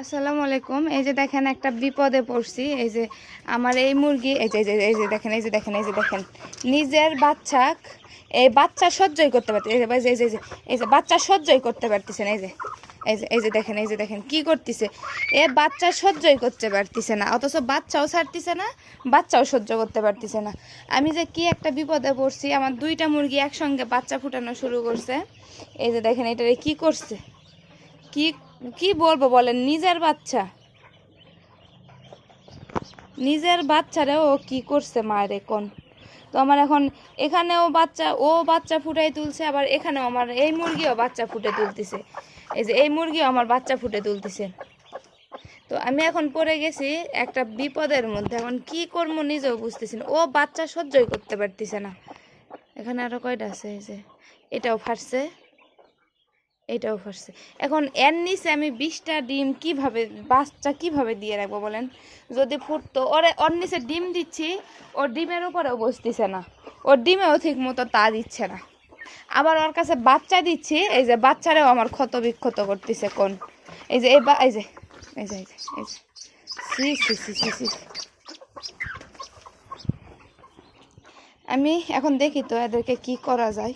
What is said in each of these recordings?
আসসালামু আলাইকুম। এই যে দেখেন একটা বিপদে পড়ছি। এই যে আমার এই মুরগি, এই যে এই যে দেখেন, এই যে দেখেন, এই যে দেখেন। নিজের বাচ্চা এই বাচ্চা সহ্যই করতে পারতেছে এই যে এই যে, এই যে- এই যে এই যে বাচ্চা সহ্যই করতে পারতেছেন এই যে এই যে এই যে দেখেন, এই যে দেখেন কি করতেছে। এ বাচ্চা সহ্যই করতে পারতেছে না, অথচ বাচ্চাও ছাড়তেছে না, বাচ্চাও সহ্য করতে পারতেছে না। আমি যে কি একটা বিপদে পড়ছি, আমার দুইটা মুরগি একসঙ্গে বাচ্চা ফুটানো শুরু করছে। এই যে দেখেন, এটারে কি করছে? কি কি বলব বলেন, নিজের বাচ্চা। নিজের বাচ্চারে ও কি করছে মায়ের কোন তো আমার এখন এখানেও বাচ্চা, ও বাচ্চা ফুটাই তুলছে, আবার এখানেও আমার এই মুরগিও বাচ্চা ফুটে তুলতেছে। এই যে এই মুরগিও আমার বাচ্চা ফুটে তুলতেছে। তো আমি এখন পড়ে গেছি একটা বিপদের মধ্যে, এখন কি করব নিজেও বুঝতেছি না। ও বাচ্চা সহ্যই করতে পারতেছে না। এখানে আরও কয়টা আছে? এই যে এটাও ফাটছে। এটাও ফাটছে এখন এর নিচে আমি বিশটা ডিম কীভাবে, বাচ্চা কীভাবে দিয়ে রাখব বলেন? যদি ফুটতো, ওরে, ওর নিচে ডিম দিচ্ছি, ওর ডিমের উপরেও বসতেছে না। ওর ডিমেও ঠিক মতো তা দিচ্ছে না। আবার ওর কাছে বাচ্চা দিচ্ছি, এই যে বাচ্চারাও আমার ক্ষত বিক্ষত করতেছে কোন। এই যে, এই বা- এই যে এই যে এই যে এই যে। সি সি সি সি সি আমি এখন দেখি তো এদেরকে কি করা যায়।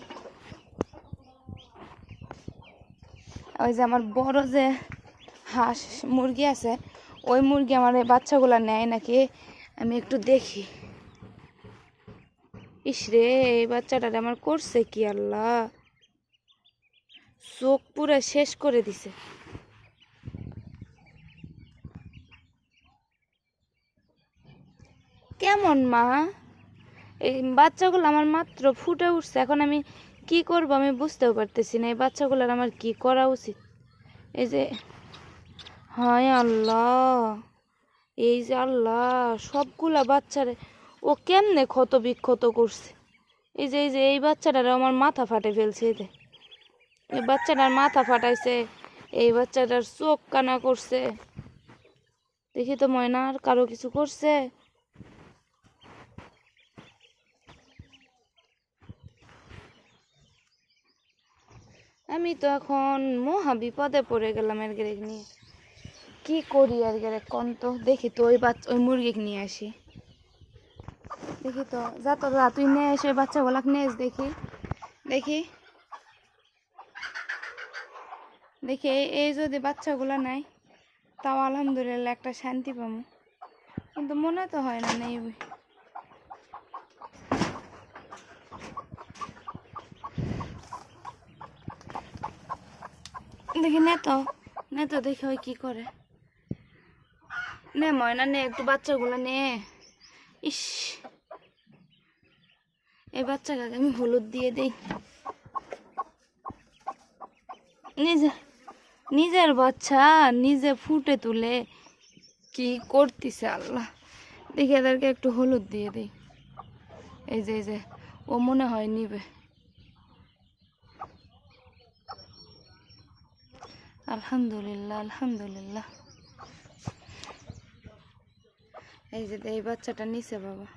ওই যে আমার বড় যে হাঁস মুরগি আছে, ওই মুরগি আমার এই বাচ্চাগুলো নেয় নাকি? আমি একটু দেখি। ইস রে, এই বাচ্চাটারে আমার করছে কি আল্লাহ? চোখ পুরো শেষ করে দিছে। কেমন মা? এই বাচ্চাগুলো আমার মাত্র ফুটে উঠছে, এখন আমি কি করব আমি বুঝতেও পারতেছি না, এই বাচ্চাগুলোর আমার কি করা উচিত? এই যে, হায় আল্লাহ, এই যে আল্লাহ, সবগুলা বাচ্চারে ও কেমনে ক্ষত বিক্ষত করছে? এই যে এই যে, এই বাচ্চাটারে আমার মাথা ফাটে ফেলছে, এই যে। এই বাচ্চাটার মাথা ফাটাইছে, এই বাচ্চাটার চোখ কানা করছে। দেখি তো ময়না আর কারও কিছু করছে? আমি তো এখন মহা বিপদে পড়ে গেলাম এর গেরে নিয়ে। কি করি আর গেরে কোন তো, দেখি তো ওই বাচ্চা ওই মুরগি নিয়ে আসি। দেখি তো, যা তো যা, তুই নিয়ে এসে বাচ্চাগুলাক নিয়ে এস দেখি। দেখি। দেখি, এই এই যদি বাচ্চাগুলো নাই, তাও আলহামদুলিল্লাহ একটা শান্তি পাবো কিন্তু মনে তো হয় না নেই। দেখি নে তো নে তো দেখি ওই কি করে? নে ময়না, নে একটু বাচ্চাগুলো নে। ইস। এই বাচ্চাকে আমি হলুদ দিয়ে দেই। নিজে, নিজের বাচ্চা, নিজে ফুটে তুলে। কি করতেছে আল্লাহ? দেখি এদেরকে একটু হলুদ দিয়ে দেই। এই যে এই যে, ও মনে হয় নিবে। আলহামদুলিল্লাহ আলহামদুলিল্লাহ। এই যে এই বাচ্চাটা নিচে বাবা।